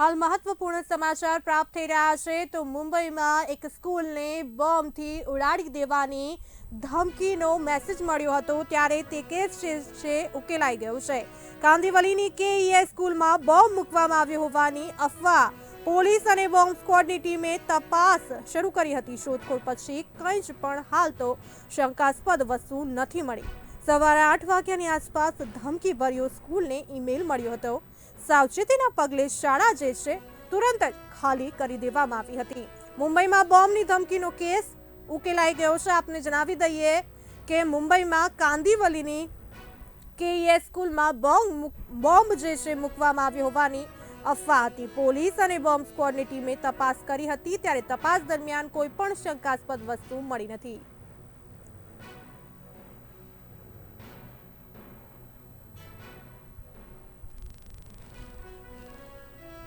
હાલ મહત્વપૂર્ણ સમાચાર પ્રાપ્ત થઈ રહ્યા છે. તો મુંબઈમાં એક સ્કૂલને બોમ્બથી ઉડાડી દેવાની ધમકીનો મેસેજ મળ્યો હતો ત્યારે તે કેસ છે ઉકેલાઈ ગયો છે. કાંદીવલીની કેઈએ સ્કૂલમાં બોમ્બ મૂકવામાં આવ્યો હોવાની અફવા. પોલીસ અને બોમ્બ સ્ક્વોડની ટીમે તપાસ શરૂ કરી હતી. શોધખોળ પછી કંઈ જ પણ હાલ તો શંકાસ્પદ વસ્તુ નથી મળી. સવારે આઠ વાગ્યાની આસપાસ ધમકીભર્યો સ્કૂલને ઈમેલ મળ્યો હતો. સાવચેતીના પગલે શાળા જે છે, તુરંત જ ખાલી કરી દેવામાં આવી હતી. મુંબઈમાં બોમ્બની ધમકીનો કેસ ઉકેલાઈ ગયો છે. આપને જણાવી દઈએ કે મુંબઈમાં કાંદીવલીની કેઈએ સ્કૂલમાં બોમ્બ બોમ્બ જે છે મૂકવામાં આવ્યો હોવાની અફવા હતી. પોલીસ અને બોમ્બ સ્ક્વોડની ટીમે તપાસ કરી હતી. ત્યારે તપાસ દરમિયાન કોઈ પણ શંકાસ્પદ વસ્તુ મળી નથી.